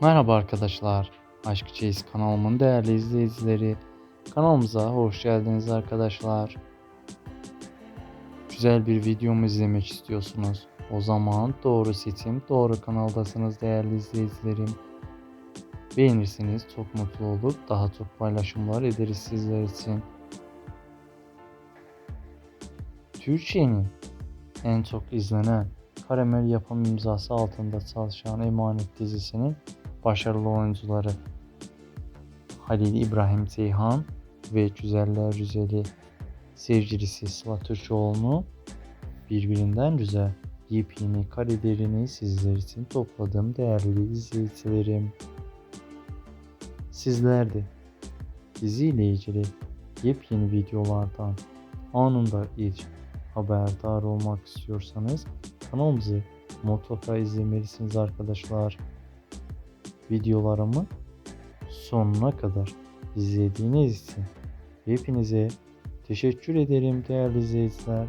Merhaba arkadaşlar. Aşk Çeyiz kanalımın değerli izleyicileri. Kanalımıza hoş geldiniz arkadaşlar. Güzel bir videomu izlemek istiyorsunuz. O zaman doğru seçim, doğru kanaldasınız değerli izleyicilerim. Beğenirseniz çok mutlu olup daha çok paylaşımlar ederiz sizler için. Türkiye'nin en çok izlenen Karamel yapım imzası altında çalışan Emanet dizisinin başarılı oyuncuları Halil İbrahim Ceyhan ve Güzeller Güzeli sevgilisi Sıla Türkoğlu'nu birbirinden güzel yepyeni karelerini sizler için topladım değerli izleyicilerim. Sizler de diziyle ilgili yepyeni videolardan anında ilk haberdar olmak istiyorsanız kanalımızı mutlaka izlemelisiniz arkadaşlar. Videolarımı sonuna kadar izlediğiniz için hepinize teşekkür ederim değerli izleyiciler.